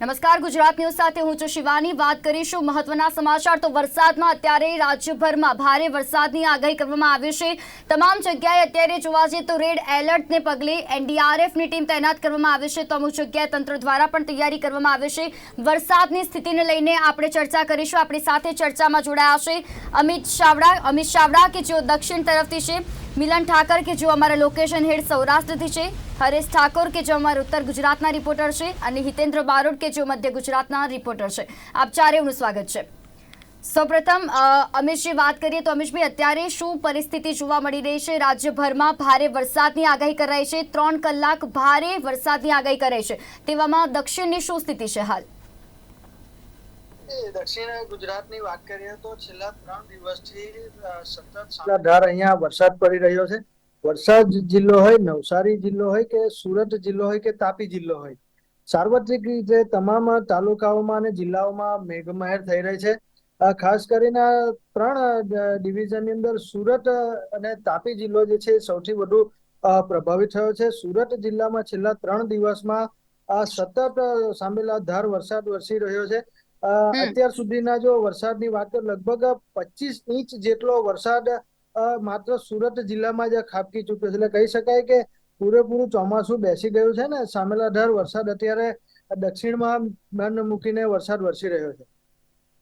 નમસ્કાર, ગુજરાત ન્યૂઝ સાથે હું છું શિવાની. વાત કરીશું મહત્વના સમાચાર. તો વરસાદમાં અત્યારે રાજ્યભરમાં ભારે વરસાદની આગાહી કરવામાં આવી છે. તમામ જગ્યાએ અત્યારે જોવા જઈએ તો રેડ એલર્ટને પગલે એનડીઆરએફની ટીમ તૈનાત કરવામાં આવી છે. તો અમુક જગ્યાએ તંત્ર દ્વારા પણ તૈયારી કરવામાં આવી છે. વરસાદની સ્થિતિને લઈને આપણે ચર્ચા કરીશું. આપણી સાથે ચર્ચામાં જોડાયા છે અમિત ચાવડા. અમિત ચાવડા, કે જેઓ દક્ષિણ તરફથી છે. મિલન ઠાકર કે જો અમારા લોકેશન હેડ સૌરાષ્ટ્રથી છે, હરેશ ઠાકોર કે જો અમારા ઉત્તર ગુજરાતના રિપોર્ટર છે, અને હિતેન્દ્ર બારોટ કે જો મધ્ય ગુજરાતના રિપોર્ટર છે. આપ ચારેવનું સ્વાગત છે. સૌપ્રથમ અમિતજી વાત કરીએ તો અમિતભાઈ અત્યારે શું પરિસ્થિતિ જોવા મળી રહી છે? રાજ્યભરમાં ભારે વરસાદની આગાહી કરાઈ છે. ત્રણ કલાક ભારે વરસાદની આગાહી કરાઈ છે. તેવામાં દક્ષિણની શું સ્થિતિ છે હાલ? દક્ષિણ ગુજરાતની વાત કરીએ તો છેલ્લા ત્રણ દિવસથી સતત ધાર અહીંયા વરસાદ પડી રહ્યો છે. વરસાદ જિલ્લો હોય, નવસારી જિલ્લો હોય કે સુરત જિલ્લો હોય કે તાપી જિલ્લો હોય, સાર્વત્રિક રીતે તમામ તાલુકાઓમાં અને જિલ્લાઓમાં મેઘમહેર થઈ રહી છે. ખાસ કરીને ત્રણ ડિવિઝનની અંદર સુરત અને તાપી જિલ્લો જે છે સૌથી વધુ પ્રભાવિત થયો છે. સુરત જિલ્લામાં છેલ્લા ત્રણ દિવસમાં આ સતત સાંભેલા ધાર વરસાદ વરસી રહ્યો છે. અત્યાર સુધીના જો વરસાદની વાત તો લગભગ પચીસ ઇંચ જેટલો વરસાદ માત્ર સુરત જિલ્લામાં જ ખાબકી ચૂક્યો છે. એટલે કહી શકાય કે પૂરેપૂરું ચોમાસું બેસી ગયું છે ને સામેલાધાર વરસાદ અત્યારે દક્ષિણમાં મન મૂકીને વરસાદ વરસી રહ્યો છે.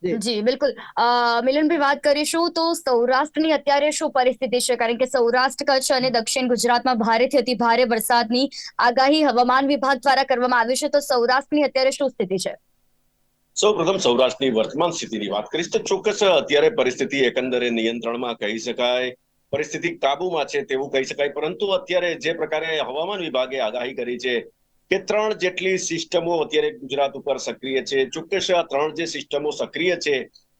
જી. બિલકુલ. મિલનભાઈ વાત કરીશું તો સૌરાષ્ટ્રની અત્યારે શું પરિસ્થિતિ છે? કારણ કે સૌરાષ્ટ્ર કચ્છ અને દક્ષિણ ગુજરાતમાં ભારેથી અતિ ભારે વરસાદની આગાહી હવામાન વિભાગ દ્વારા કરવામાં આવી છે. તો સૌરાષ્ટ્રની અત્યારે શું સ્થિતિ છે? સૌ પ્રથમ સૌરાષ્ટ્રની વર્તમાન સ્થિતિની વાત કરીશ તો ચોક્કસ અત્યારે પરિસ્થિતિ એકંદરે નિયંત્રણમાં કહી શકાય, પરિસ્થિતિ કાબુમાં છે તેવું કહી શકાય, પરંતુ અત્યારે જે પ્રકારે હવામાન વિભાગે આગાહી કરી છે કે ત્રણ જેટલી સિસ્ટમો અત્યારે ગુજરાત ઉપર સક્રિય છે. ચોક્કસ આ ત્રણ જે સિસ્ટમો સક્રિય છે,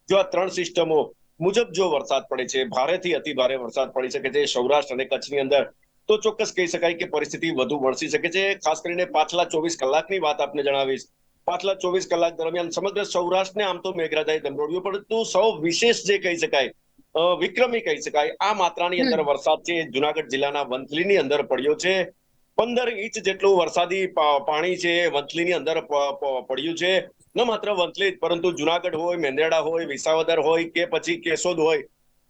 જો આ ત્રણ સિસ્ટમો મુજબ જો વરસાદ પડે છે, ભારેથી અતિ ભારે વરસાદ પડી શકે છે સૌરાષ્ટ્ર અને કચ્છની અંદર, તો ચોક્કસ કહી શકાય કે પરિસ્થિતિ વધુ વણસી શકે છે. ખાસ કરીને પાછલા ચોવીસ કલાકની વાત આપને જણાવીશ પાછલા ચોવીસ કલાક દરમિયાન સમગ્ર સૌરાષ્ટ્રને આમ તો મેઘરાજાએ ધમરોડ્યું પરંતુ સૌ વિશેષ જે કહી શકાય વિક્રમી કહી શકાય આ માત્રાની અંદર વરસાદ છે જુનાગઢ જિલ્લાના વંથલીની અંદર પડ્યો છે. પંદર ઇંચ જેટલું વરસાદી પાણી છે વંથલીની અંદર પડ્યું છે. ન માત્ર વંથલી પરંતુ જુનાગઢ હોય મેંદરડા હોય વિસાવદર હોય કે પછી કેશોદ હોય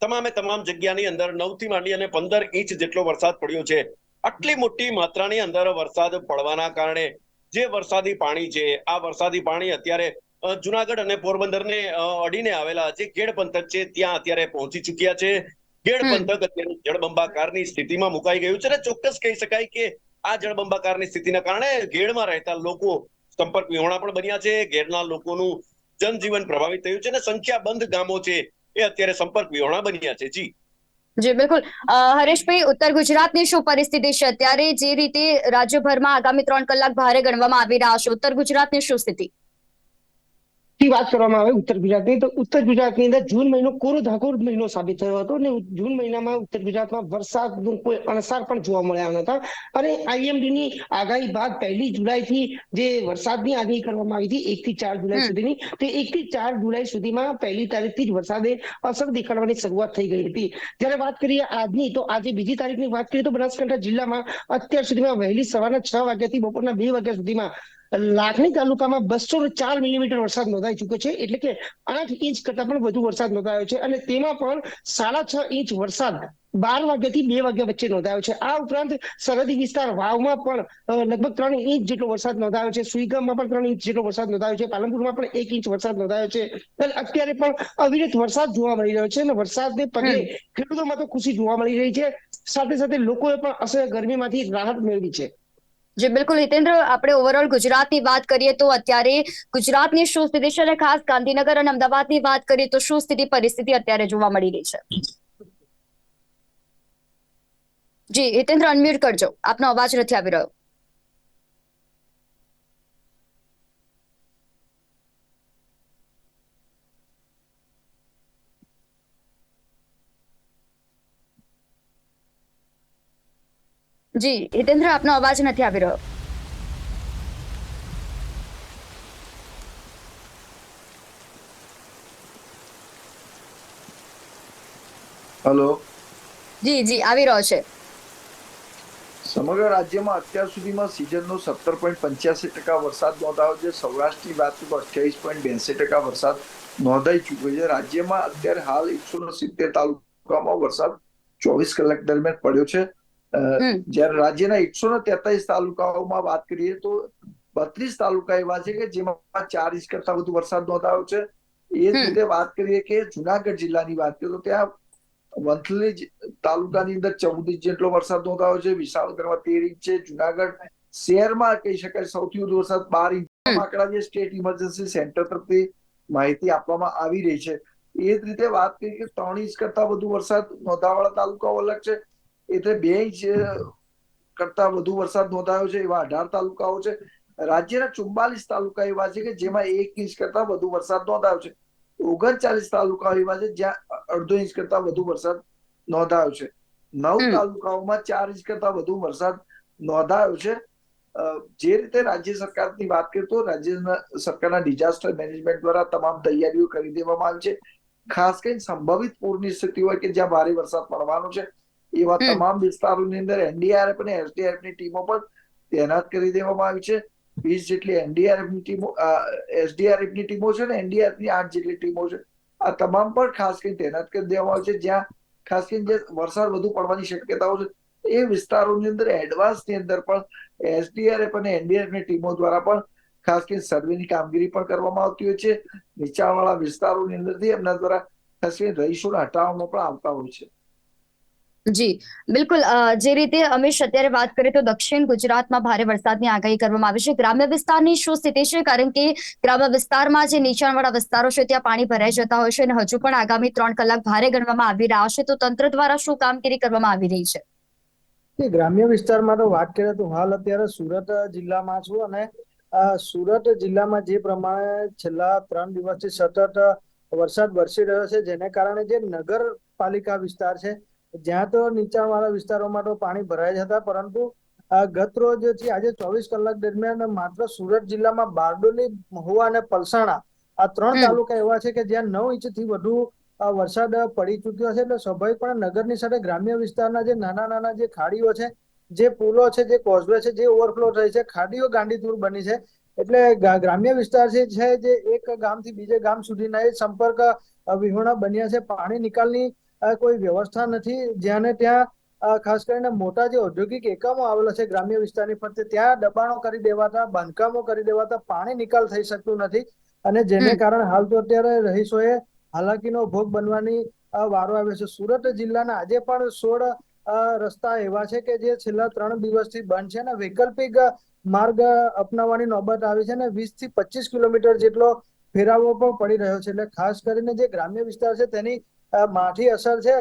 તમામે તમામ જગ્યાની અંદર નવથી માંડી અને પંદર ઇંચ જેટલો વરસાદ પડ્યો છે. આટલી મોટી માત્રાની અંદર વરસાદ પડવાના કારણે જે વરસાદી પાણી છે આ વરસાદી પાણી અત્યારે જુનાગઢ અને પોરબંદરને અડીને આવેલા જે ગેડ પંથક છે ત્યાં અત્યારે પહોંચી ચૂક્યા છે. ગેડ પંથક અત્યારે જળબંબાકારની સ્થિતિમાં મુકાઈ ગયું છે અને ચોક્કસ કહી શકાય કે આ જળબંબાકારની સ્થિતિના કારણે ગેડમાં રહેતા લોકો સંપર્ક વિહોણા પણ બન્યા છે. ગેડના લોકોનું જનજીવન પ્રભાવિત થયું છે અને સંખ્યાબંધ ગામો છે એ અત્યારે સંપર્ક વિહોણા બન્યા છે. જી. જી, બિલકુલ. હરેશભાઈ, ઉત્તર ગુજરાતની શું પરિસ્થિતિ છે? અત્યારે જે રીતે રાજ્યભરમાં આગામી ત્રણ કલાક ભારે ગણવામાં આવી રહ્યા છે, ઉત્તર ગુજરાતની શું સ્થિતિ? ની વાત કરવામાં આવે ઉત્તર ગુજરાતની તો ઉત્તર ગુજરાતની અંદર જૂન મહિનો કોરો ધાકોર મહિનો સાબિત થયો હતો અને જૂન મહિનામાં ઉત્તર ગુજરાતમાં વરસાદનું કોઈ અણસાર પણ જોવા મળ્યા નતા અને આઈએમડીની આગાહી બાદ પહેલી જુલાઈથી જે વરસાદની આગાહી કરવામાં આવી હતી એક થી ચાર જુલાઈ સુધીની તે એક થી ચાર જુલાઈ સુધીમાં પહેલી તારીખથી જ વરસાદે અસર દેખાડવાની શરૂઆત થઈ ગઈ હતી. જ્યારે વાત કરીએ આજની તો આજે બીજી તારીખની વાત કરીએ તો બનાસકાંઠા જિલ્લામાં અત્યાર સુધીમાં વહેલી સવારના છ વાગ્યાથી બપોરના બે વાગ્યા સુધીમાં લાખણી તાલુકામાં બસો ચાર મિલીમીટર વરસાદ નોંધાઈ ચુક્યો છે. એટલે કે આઠ ઇંચ કરતા પણ વધુ વરસાદ નોંધાયો છે અને તેમાં પણ સાડા છ ઇંચ વરસાદ બાર વાગ્યાથી બે વાગ્યા વચ્ચે નોંધાયો છે. આ ઉપરાંત સરહદી વિસ્તાર વાવમાં પણ લગભગ ત્રણ ઇંચ જેટલો વરસાદ નોંધાયો છે. સુઈગામમાં પણ ત્રણ ઇંચ જેટલો વરસાદ નોંધાયો છે. પાલનપુરમાં પણ એક ઇંચ વરસાદ નોંધાયો છે. અત્યારે પણ અવિરત વરસાદ જોવા મળી રહ્યો છે અને વરસાદને પગલે ખેડૂતોમાં તો ખુશી જોવા મળી રહી છે. સાથે સાથે લોકોએ પણ અસહ્ય ગરમીમાંથી રાહત મેળવી છે. જી, બિલકુલ હિતેન્દ્ર, આપણે ઓવરઓલ ગુજરાતની વાત કરીએ તો અત્યારે ગુજરાતની શું સ્થિતિ છે અને ખાસ ગાંધીનગર અને અમદાવાદની વાત કરીએ તો શું સ્થિતિ, પરિસ્થિતિ અત્યારે જોવા મળી રહી છે? જી, હિતેન્દ્ર અનમ્યુટ કરજો. આપનો અવાજ નથી આવી રહ્યો. જી હિતેન્દ્ર આપનો અવાજ નથી આવી રહ્યો. હેલો. જી જી આવી રહ્યો છે. સમગ્ર રાજ્યમાં અત્યાર સુધીમાં સિઝનનો સત્તર પોઈન્ટ પંચ્યાસી ટકા વરસાદ નોંધાયો છે. સૌરાષ્ટ્રની વાત તો અઠ્યાવીસ પોઈન્ટ બેસી ટકા વરસાદ નોંધાઈ ચૂક્યો છે. રાજ્યમાં અત્યારે હાલ એકસો સિત્તેર તાલુકામાં વરસાદ ચોવીસ કલાક દરમિયાન પડ્યો છે. જ્યારે રાજ્યના એકસો ને તેતાલીસ તાલુકાઓમાં વાત કરીએ તો બત્રીસ તાલુકા એવા છે કે જેમાં ચાર ઇંચ કરતા વધુ વરસાદ નોંધાયો છે. એ જ રીતે વાત કરીએ કે જુનાગઢ જિલ્લાની વાત કરીએ તો ત્યાં વંથલી તાલુકાની અંદર ચૌદ ઇંચ જેટલો વરસાદ નોંધાયો છે. વિશાળનગરમાં તેર ઇંચ છે. જુનાગઢ શહેરમાં કહી શકાય સૌથી વધુ વરસાદ બાર ઇંચ આંકડા જે સ્ટેટ ઇમરજન્સી સેન્ટર તરફથી માહિતી આપવામાં આવી રહી છે. એ જ રીતે વાત કરીએ કે ત્રણ ઇંચ કરતા વધુ વરસાદ નોંધાવાળા તાલુકાઓ અલગ છે. એટલે બે ઇંચ કરતા વધુ વરસાદ નોંધાયો છે એવા અઢાર તાલુકાઓ છે. રાજ્યના ચુમ્બાલીસ તાલુકા એવા છે કે જેમાં એક ઇંચ કરતા વધુ વરસાદ નોંધાયો છે. ઓગણચાલીસ તાલુકાઓ એવા છે જ્યાં અડધો ઇંચ કરતા વધુ વરસાદ નોંધાયો છે. નવ તાલુકાઓમાં ચાર ઇંચ કરતા વધુ વરસાદ નોંધાયો છે. જે રીતે રાજ્ય સરકારની વાત કરીએ તો રાજ્ય સરકારના ડિઝાસ્ટર મેનેજમેન્ટ દ્વારા તમામ તૈયારીઓ કરી દેવામાં આવી છે. ખાસ કરીને સંભવિત પૂરની સ્થિતિ હોય કે જ્યાં ભારે વરસાદ પડવાનો છે. એવા તમામ વિસ્તારોની અંદર એનડીઆરએફ અને એસડીઆરએફની ટીમો પણ તૈનાત કરી દેવામાં આવી છે. વીસ જેટલી એનડીઆરએફની ટીમો એસડીઆરએફની ટીમો છે ને એનડીઆરએફની આઠ જેટલી ટીમો છે. આ તમામ પણ ખાસ કરીને તૈનાત કરી દેવામાં આવી છે. જ્યાં ખાસ કરીને જે વરસાદ વધુ પડવાની શક્યતાઓ છે એ વિસ્તારોની અંદર એડવાન્સની અંદર પણ એસડીઆરએફ અને એનડીઆરએફની ટીમો દ્વારા પણ ખાસ કરીને સર્વેની કામગીરી પણ કરવામાં આવતી હોય છે. નીચાણવાળા વિસ્તારોની અંદરથી એમના દ્વારા ખાસ કરીને રહીશોને હટાવવામાં પણ આવતા હોય છે. જી, બિલકુલ જે રીતે અમીશ અત્યારે વાત કરીએ તો દક્ષિણ ગુજરાતમાં ભારે વરસાદની આગાહી કરવામાં આવી છે. ગ્રામ્ય વિસ્તારની શું સ્થિતિ છે? કારણ કે ગ્રામ્ય વિસ્તારમાં જે નીચાણવાળા વિસ્તારો છે, ત્યાં પાણી ભરાઈ જતા હોય છે અને હજુ પણ આગામી ત્રણ કલાક ભારે ગણવામાં આવી રહ્યા છે. તો તંત્ર દ્વારા શું કામગીરી કરવામાં આવી રહી છે? ગ્રામ્ય વિસ્તારમાં તો વાત કરીએ તો હાલ અત્યારે સુરત જિલ્લામાં છું અને સુરત જિલ્લામાં જે પ્રમાણે છેલ્લા ત્રણ દિવસથી સતત વરસાદ વરસી રહ્યો છે, જેને કારણે જે નગરપાલિકા વિસ્તાર છે જ્યાં તો નીચાણવાળા વિસ્તારોમાં તો પાણી ભરાઈ જતા પરંતુ ગત રોજથી આજે ચોવીસ કલાક દરમિયાન માત્ર સુરત જિલ્લામાં બારડોલી મહુવા અને પલસાણા આ ત્રણ તાલુકા એવા છે કે જ્યાં નવ ઇંચથી વધુ વરસાદ પડી ચુક્યો છે એટલે સ્વાભાવિકપણે નગરની સાથે ગ્રામ્ય વિસ્તારના જે નાના નાના જે ખાડીઓ છે જે પુલો છે જે કોઝવે છે જે ઓવરફ્લો થઈ છે ખાડીઓ ગાંડીતુર બની છે. એટલે ગ્રામ્ય વિસ્તાર છે જે એક ગામથી બીજે ગામ સુધીના એ સંપર્ક વિહોણા બન્યા છે. પાણી નિકાલની કોઈ વ્યવસ્થા નથી. જ્યાં ત્યાં ખાસ કરીને મોટા જે ઔદ્યોગિક એકમો આવેલા છે ગ્રામ્ય વિસ્તારની ફરતે ત્યાં દબાણો કરી દેવાતા બાંધકામો કરી દેવાતા પાણી નિકાલ થઈ શકતું નથી. અને જેને કારણે હાલ તો અત્યારે રહીશોએ હાલાકીનો ભોગ બનવાની વારો આવ્યો છે. સુરત જિલ્લાના આજે પણ સોળ રસ્તા એવા છે કે જે છેલ્લા ત્રણ દિવસથી બંધ છે અને વૈકલ્પિક માર્ગ અપનાવવાની નોબત આવી છે અને વીસથી પચીસ કિલોમીટર જેટલો ફેરાવો પણ પડી રહ્યો છે. એટલે ખાસ કરીને જે ગ્રામ્ય વિસ્તાર છે તેની માઠી અસર છે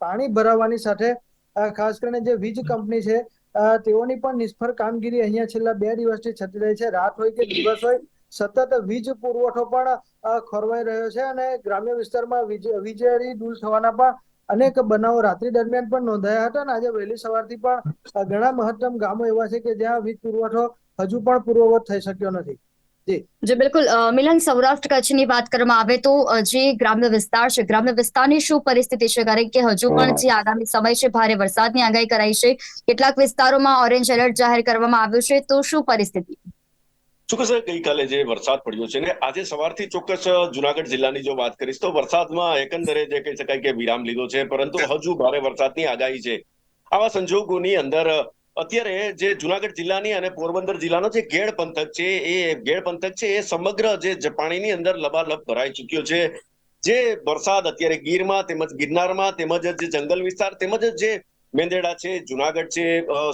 પાણી ભરાવાની સાથે ખાસ કરીને જે વીજ કંપની છે તેઓની પણ નિષ્ફળ કામગીરી અહીંયા છેલ્લા બે દિવસથી થતી રહી છે. રાત હોય કે દિવસ હોય, સતત વીજ પુરવઠો પણ ખોરવાઈ રહ્યો છે અને ગ્રામ્ય વિસ્તારમાં વીજ, વીજળી દૂર થવાના પણ અનેક બનાવો રાત્રિ દરમિયાન પણ નોંધાયા હતા અને આજે વહેલી સવારથી પણ ઘણા મહત્તમ ગામો એવા છે કે જ્યાં વીજ પુરવઠો હજુ પણ પૂર્વવત થઈ શક્યો નથી. જે બિલકુલ મિલન સૌરાષ્ટ્ર કચ્છની વાત કરવામાં આવે તો જે ગ્રામ્ય વિસ્તાર છે ગ્રામ્ય વિસ્તારની શું પરિસ્થિતિ છે કારણ કે હજુ પણ જે આગામી સમય છે ભારે વરસાદની આગાહી કરાઈ છે કેટલાક વિસ્તારોમાં ઓરેન્જ એલર્ટ જાહેર કરવામાં આવ્યું છે તો શું પરિસ્થિતિ ચોક્કસ ગઈકાલે જે વરસાદ પડ્યો છે ને આજે સવારથી ચોક્કસ જુનાગઢ જિલ્લાની જો વાત કરીશ તો વરસાદમાં એકંદરે જે કહી શકાય કે વિરામ લીધો છે પરંતુ હજુ ભારે વરસાદની આગાહી છે આવા સંજોગોની અંદર અત્યારે જે જુનાગઢ જિલ્લાની અને પોરબંદર જિલ્લાનો જે ગેડ પંથક છે, એ ગેડ પંથક છે, એ સમગ્ર જે પાણીની અંદર લબાલબ ભરાઈ ચૂક્યો છે. જે વરસાદ અત્યારે ગીરમાં તેમજ ગિરનારમાં તેમજ જે જંગલ વિસ્તાર તેમજ જે મેંદેડા છે, જુનાગઢ છે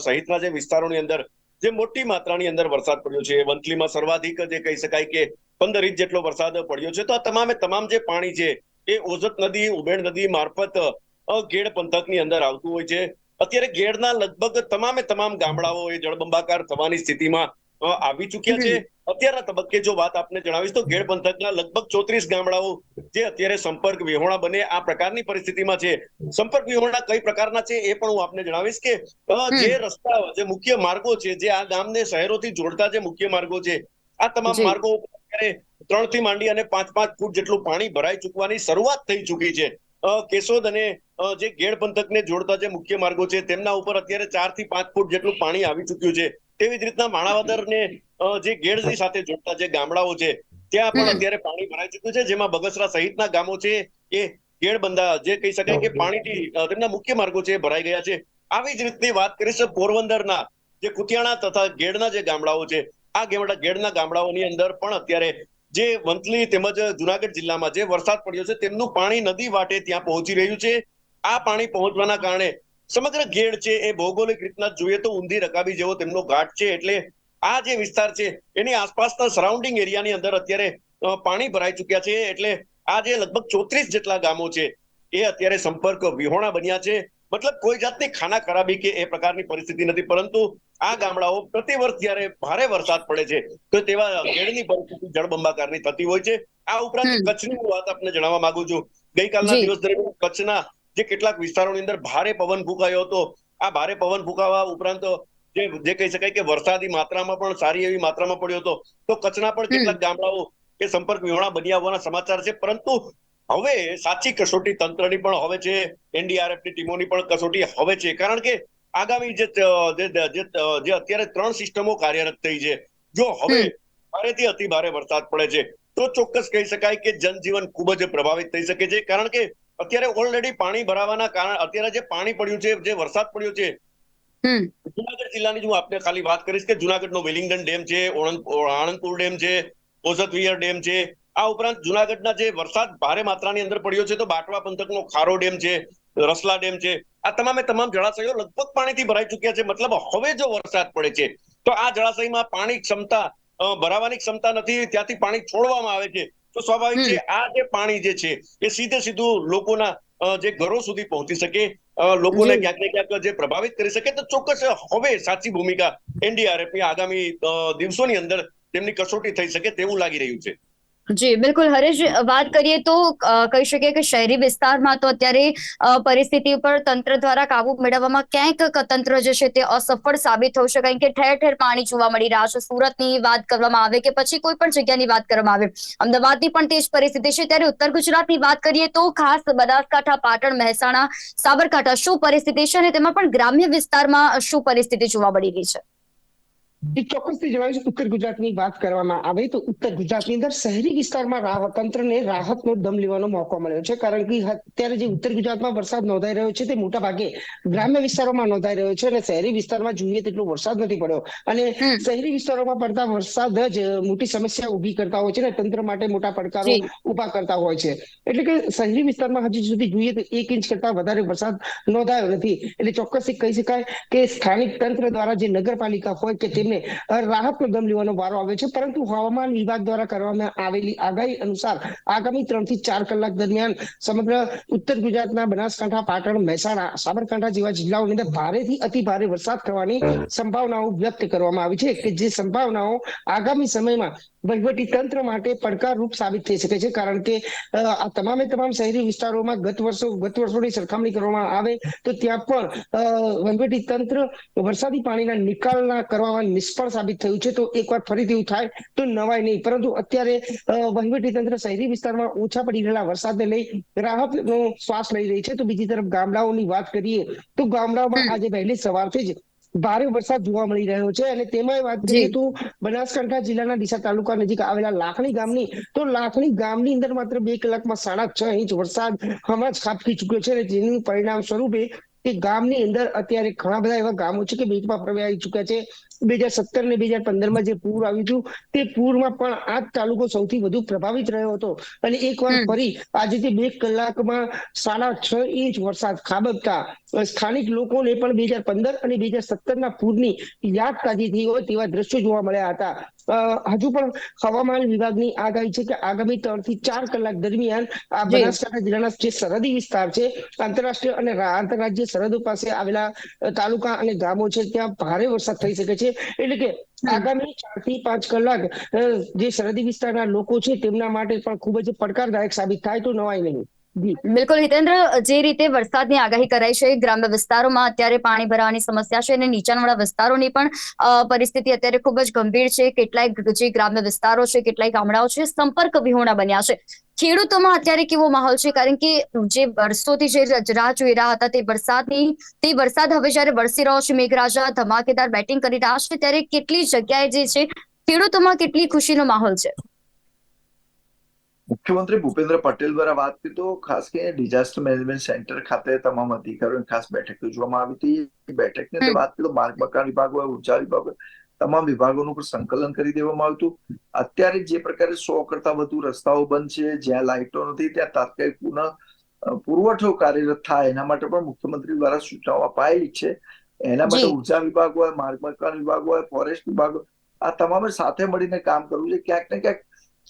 સહિતના જે વિસ્તારોની અંદર જે મોટી માત્રાની અંદર વરસાદ પડ્યો છે. વંથલીમાં સર્વાધિક જે કહી શકાય કે પંદર ઇંચ જેટલો વરસાદ પડ્યો છે. તો આ તમામે તમામ જે પાણી છે, એ ઓઝત નદી, ઉબેણ નદી મારફત ગેડ પંથકની અંદર આવતું હોય છે. અત્યારે ઘેડના લગભગ તમામે તમામ ગામડાઓ એ જળબંબાકાર થવાની સ્થિતિમાં આવી ચુક્યા છે. અત્યારના તબક્કે જો વાત આપને જણાવીશ તો ઘેડ પંથકના લગભગ ચોત્રીસ ગામડાઓ જે અત્યારે સંપર્ક વિહોણા બને આ પ્રકારની પરિસ્થિતિમાં છે. સંપર્ક વિહોણા કઈ પ્રકારના છે એ પણ હું આપને જણાવીશ કે જે રસ્તા જે મુખ્ય માર્ગો છે જે આ ગામને શહેરોથી જોડતા જે મુખ્ય માર્ગો છે આ તમામ માર્ગો અત્યારે ત્રણથી માંડી અને પાંચ પાંચ ફૂટ જેટલું પાણી ભરાઈ ચૂકવાની શરૂઆત થઈ ચૂકી છે. કેશોદ અને જે ગેડ પંથકને જોડતા જે મુખ્ય માર્ગો છે તેમના ઉપર અત્યારે ચારથી પાંચ ફૂટ જેટલું પાણી આવી ચુક્યું છે. તેવી જ રીતના માણાવદરને જે ગેડની સાથે જોડતા જે ગામડાઓ છે ત્યાં પણ અત્યારે પાણી ભરાઈ ચુક્યું છે જેમાં બગસરા સહિતના ગામો છે એ ગેડ બંધા જે કહી શકાય કે પાણીથી તેમના મુખ્ય માર્ગો છે ભરાઈ ગયા છે. આવી જ રીતની વાત કરીશ પોરબંદરના જે કુતિયાણા તથા ગેડના જે ગામડાઓ છે આ ગેમડા ગેડના ગામડાઓની અંદર પણ અત્યારે જે વંથલી તેમજ જુનાગઢ જિલ્લામાં જે વરસાદ પડ્યો છે તેમનું પાણી નદી વાટે ત્યાં પહોંચી રહ્યું છે. આ પાણી પહોંચવાના કારણે સમગ્ર ઘેડ છે એ ભૌગોલિક રીતના જોઈએ તો ઊંધી રકાબી જેવો તેમનો ઘાટ છે એટલે આ જે વિસ્તાર છે એની આસપાસના સરાઉન્ડિંગ એરિયાની અંદર અત્યારે પાણી ભરાઈ ચુક્યા છે એટલે આ જે લગભગ ચોત્રીસ જેટલા ગામો છે એ અત્યારે સંપર્ક વિહોણા બન્યા છે. મતલબ કોઈ જાતની ખાના ખરાબી કે એ પ્રકારની પરિસ્થિતિ નથી પરંતુ આ ગામડાઓ પ્રતિ વર્ષ જ્યારે ભારે વરસાદ પડે છે તો તેવા ઘેડની પરિસ્થિતિ જળબંબાકારની થતી હોય છે. આ ઉપરાંત કચ્છની વાત આપને જણાવવા માંગુ છું. ગઈકાલના દિવસ દરમિયાન કચ્છના જે કેટલાક વિસ્તારોની અંદર ભારે પવન ફૂંકાયો હતો. આ ભારે પવન ફૂંકાવા ઉપરાંત જે જે કહી શકાય કે વરસાદી માત્રામાં પણ સારી એવી માત્રામાં પડ્યો હતો. તો કચ્છના પણ કેટલાક ગામડાઓ કે સંપર્ક વિહોણા બન્યા હોવાના સમાચાર છે. પરંતુ હવે સાચી કસોટી તંત્રની પણ હવે છે એનડીઆરએફની ટીમોની પણ કસોટી હવે છે. કારણ કે આગામી જે જે અત્યારે ત્રણ સિસ્ટમો કાર્યરત થઈ છે. જો હવે ભારેથી અતિ ભારે વરસાદ પડે છે તો ચોક્કસ કહી શકાય કે જનજીવન ખૂબ જ પ્રભાવિત થઈ શકે છે. કારણ કે અત્યારે ઓલરેડી પાણી ભરાવાના કારણે અત્યારે જે પાણી પડ્યું છે જે વરસાદ પડ્યો છે જુનાગઢ જિલ્લાની હું આપને ખાલી વાત કરીશ કે જુનાગઢનો વેલિંગડન ડેમ છે આણંદપુર ડેમ છે ઓઝતવિયર ડેમ છે આ ઉપરાંત જુનાગઢના જે વરસાદ ભારે માત્રાની અંદર પડ્યો છે તો બાટવા પંથકનો ખારો ડેમ છે રસલા ડેમ છે આ તમામે તમામ જળાશયો લગભગ પાણીથી ભરાઈ ચુક્યા છે મતલબ હવે જો વરસાદ પડે છે તો આ જળાશયમાં પાણી ક્ષમતા ભરાવાની ક્ષમતા નથી ત્યાંથી પાણી છોડવામાં આવે છે. તો સ્વાભાવિક છે આ જે પાણી જે છે એ સીધે સીધું લોકોના જે ઘરો સુધી પહોંચી શકે લોકોને ક્યાંક ને ક્યાંક જે પ્રભાવિત કરી શકે તો ચોક્કસ હવે સાચી ભૂમિકા એનડીઆરએફની આગામી દિવસોની અંદર તેમની કસોટી થઈ શકે તેવું લાગી રહ્યું છે. જી, બિલકુલ. હરેશ, વાત કરીએ તો કહી શકીએ કે શહેરી વિસ્તારમાં તો અત્યારે પરિસ્થિતિ ઉપર તંત્ર દ્વારા કાબુ મેળવવામાં ક્યાંક તંત્ર જે છે તે અસફળ સાબિત થયું છે? કારણ કે ઠેર ઠેર પાણી જોવા મળી રહ્યા છે. સુરતની વાત કરવામાં આવે કે પછી કોઈ પણ જગ્યાની વાત કરવામાં આવે. અમદાવાદની પણ તે જ પરિસ્થિતિ છે. ત્યારે ઉત્તર ગુજરાતની વાત કરીએ તો ખાસ બનાસકાંઠા, પાટણ, મહેસાણા, સાબરકાંઠા શું પરિસ્થિતિ છે અને તેમાં પણ ગ્રામ્ય વિસ્તારમાં શું પરિસ્થિતિ જોવા મળી રહી છે? એ ચોક્કસથી જણાવ્યું છે ઉત્તર ગુજરાતની વાત કરવામાં આવે તો ઉત્તર ગુજરાતની અંદર શહેરી વિસ્તારમાં રાહત તંત્રને રાહતનો દમ લેવાનો મોકો મળ્યો છે કારણ કે અત્યારે જે ઉત્તર ગુજરાતમાં વરસાદ નોંધાઈ રહ્યો છે તે મોટા ભાગે ગ્રામ્ય વિસ્તારોમાં નોંધાઈ રહ્યો છે અને શહેરી વિસ્તારમાં જોઈએ તેટલો વરસાદ નથી પડ્યો અને શહેરી વિસ્તારોમાં પડતા વરસાદ જ મોટી સમસ્યા ઊભી કરતા હોય છે અને તંત્ર માટે મોટા પડકારો. ઊભા કરતા હોય છે એટલે કે શહેરી વિસ્તારમાં હજી સુધી જોઈએ તો એક ઇંચ કરતા વધારે વરસાદ નોંધાયો નથી એટલે ચોક્કસથી કહી શકાય કે સ્થાનિક તંત્ર દ્વારા જે નગરપાલિકા હોય કે તેમને અ, રાહતનો દમ લેવાનો વારો આવ્યો છે. પરંતુ હવામાન વિભાગ દ્વારા કરવામાં આવેલી આગાહી અનુસાર આગામી ત્રણથી ચાર કલાક દરમિયાન સમગ્ર ઉત્તર ગુજરાતના બનાસકાંઠા પાટણ મહેસાણા સાબરકાંઠા જેવા જિલ્લાઓની અંદર ભારેથી અતિ ભારે વરસાદ થવાની સંભાવનાઓ વ્યક્ત કરવામાં આવી છે કે જે સંભાવનાઓ આગામી સમયમાં વહીવટી તંત્ર માટે પડકારરૂપ સાબિત થઈ શકે છે. કારણ કે આ તમામે તમામ શહેરી વિસ્તારોમાં ગત વર્ષો ગત વર્ષોની સરખામણી કરવામાં આવે તો ત્યાં પણ વહીવટી તંત્ર વરસાદી પાણીના નિકાલના કરવામાં નિષ્ફળ સાબિત થયું છે. તો એકવાર ફરીથી એવું થાય તો નવાય નહીં. પરંતુ અત્યારે વહીવટી તંત્ર શહેરી વિસ્તારમાં ઓછા પડી રહેલા વરસાદને લઈ રાહતનો શ્વાસ લઈ રહી છે. તો બીજી તરફ ગામડાઓની વાત કરીએ તો ગામડાઓમાં આજે વહેલી સવારથી જ ભારે વરસાદ જોવા મળી રહ્યો છે. અને તેમાં વાત કરીએ તો બનાસકાંઠા જિલ્લાના ડીસા તાલુકા નજીક આવેલા લાખણી ગામની તો લાખણી ગામની અંદર માત્ર બે કલાકમાં સાડા છ ઇંચ વરસાદ હમણાં જ ખાબકી ચુક્યો છે અને જેનું પરિણામ સ્વરૂપે કે ગામની અંદર અત્યારે ઘણા બધા એવા ગામો છે કે બેટમાં પ્રવાહી ચુક્યા છે. બે હજાર સત્તર ને બે હજાર પંદરમાં જે પૂર આવ્યું હતું તે પૂરમાં પણ આ તાલુકો સૌથી વધુ પ્રભાવિત રહ્યો હતો. અને એકવાર વાર ફરી આજેથી બે કલાકમાં સાડા છ ઇંચ વરસાદ ખાબકતા. સ્થાનિક લોકોને પણ બે હજાર પંદર અને બે હજાર સત્તરના પૂરની યાદ તાજી થઈ હોય તેવા દ્રશ્યો જોવા મળ્યા હતા. હજુ પણ હવામાન વિભાગની આગાહી છે કે આગામી ત્રણથી ચાર કલાક દરમિયાન આ બનાસકાંઠા જિલ્લાના જે સરહદી વિસ્તાર છે આંતરરાષ્ટ્રીય અને આંતરરાજ્ય સરહદો પાસે આવેલા તાલુકા અને ગામો છે ત્યાં ભારે વરસાદ થઈ શકે છે. એટલે કે આગામી ચારથી પાંચ કલાક જે સરહદી વિસ્તારના લોકો છે તેમના માટે પણ ખૂબ જ પડકારદાયક સાબિત થાય તો નવાય નહીં. બિલકુલ હિતેન્દ્ર, જે રીતે વરસાદની આગાહી કરાઈ છે, ગ્રામ્ય વિસ્તારોમાં અત્યારે પાણી ભરાવાની સમસ્યા છે અને નીચાણવાળા વિસ્તારોની પણ પરિસ્થિતિ અત્યારે ખૂબ જ ગંભીર છે. કેટલાય જે ગ્રામ્ય વિસ્તારો છે, કેટલાય ગામડાઓ છે, સંપર્ક વિહોણા બન્યા છે. ખેડૂતોમાં અત્યારે કેવો માહોલ છે? કારણ કે જે વર્ષોથી જે રાહ જોઈ રહ્યા હતા તે વરસાદની, તે વરસાદ હવે જ્યારે વરસી રહ્યો છે, મેઘરાજા ધમાકેદાર બેટિંગ કરી રહ્યા છે, ત્યારે કેટલી જગ્યાએ જે છે, ખેડૂતોમાં કેટલી ખુશીનો માહોલ છે? મુખ્યમંત્રી ભૂપેન્દ્ર પટેલ દ્વારા વાત કરી તો ખાસ કરીને ડિઝાસ્ટર મેનેજમેન્ટ સેન્ટર ખાતે તમામ અધિકારીઓની ખાસ બેઠક યોજવામાં આવી હતી. બેઠકની વાત કરી તો માર્ગ મકાન વિભાગ હોય ઊર્જા વિભાગ તમામ વિભાગોનું પણ સંકલન કરી દેવામાં આવ્યું હતું. અત્યારે જે પ્રકારે સો કરતા વધુ રસ્તાઓ બંધ છે જ્યાં લાઇટો નથી ત્યાં તાત્કાલિક પુનઃ પુરવઠો કાર્યરત થાય એના માટે પણ મુખ્યમંત્રી દ્વારા સૂચનાઓ અપાયેલી છે. એના માટે ઊર્જા વિભાગ હોય માર્ગ મકાન વિભાગ હોય ફોરેસ્ટ વિભાગ હોય આ તમામે સાથે મળીને કામ કરવું છે. ક્યાંક ને ક્યાંક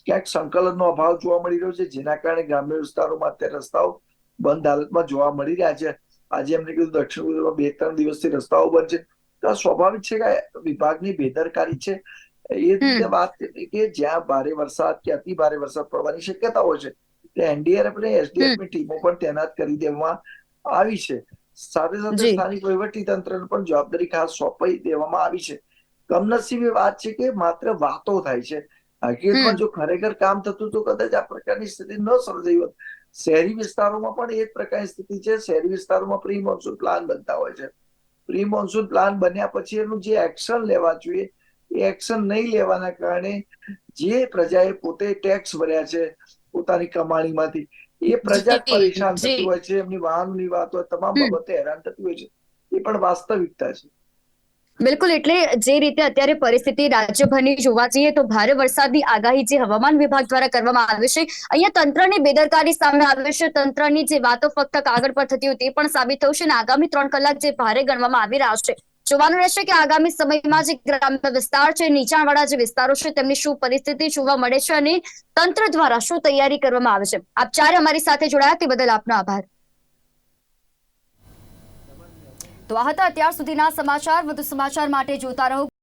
ક્યાંક સંકલનનો અભાવ જોવા મળી રહ્યો છે જેના કારણે ગ્રામ્ય વિસ્તારોમાં અત્યારે રસ્તાઓ બંધ હાલતમાં જોવા મળી રહ્યા છે. આજે એમને કીધું દક્ષિણ ગુજરાતમાં બે ત્રણ દિવસથી રસ્તાઓ બંધ છે. તો આ સ્વાભાવિક છે કે વિભાગની બેદરકારી છે? એ રીતે વાત કરી કે જ્યાં ભારે વરસાદ કે અતિ ભારે વરસાદ પડવાની શક્યતા હોય છે એનડીઆરએફ અને એસડીએફની ટીમો પણ તૈનાત કરી દેવામાં આવી છે. સાથે સાથે સ્થાનિક વહીવટી તંત્રને પણ જવાબદારી ખાસ સોંપાઈ દેવામાં આવી છે. કમનસીબે વાત છે કે માત્ર વાતો થાય છે. હકીકતમાં જો ખરેખર કામ થતું તો કદાચ આ પ્રકારની સ્થિતિ ન સર્જાઈ હોત. શહેરી વિસ્તારોમાં પણ એ જ પ્રકારની સ્થિતિ છે. શહેરી વિસ્તારોમાં પ્રી મોન્સૂન પ્લાન બનતા હોય છે. પ્રી મોન્સૂન પ્લાન બન્યા પછી એનું જે એક્શન લેવા જોઈએ એ એક્શન નહીં લેવાના કારણે જે પ્રજાએ પોતે ટેક્સ ભર્યા છે પોતાની કમાણીમાંથી એ પ્રજા પરેશાન થતી હોય છે. એમની વાહનની વાત હોય તમામ બાબતે હેરાન થતી હોય છે. એ પણ વાસ્તવિકતા છે. બિલકુલ, એટલે જે રીતે અત્યારે પરિસ્થિતિ રાજ્યભરની જોવા જઈએ તો ભારે વરસાદની આગાહી જે હવામાન વિભાગ દ્વારા કરવામાં આવી છે. અહીંયા તંત્રની બેદરકારી સામે આવી છે. તંત્રની જે વાતો ફક્ત કાગળ પર થતી હોય તે પણ સાબિત થયું છે અને આગામી ત્રણ કલાક જે ભારે ગણવામાં આવી રહ્યા છે. જોવાનું રહેશે કે આગામી સમયમાં જે ગ્રામ્ય વિસ્તાર છે, નીચાણવાળા જે વિસ્તારો છે, તેમની શું પરિસ્થિતિ જોવા મળે છે અને તંત્ર દ્વારા શું તૈયારી કરવામાં આવે છે. આપ ચારે અમારી સાથે જોડાયા તે બદલ આપનો આભાર. તો આ હતા અત્યાર સુધીના સમાચાર. વધુ સમાચાર માટે જોતા રહો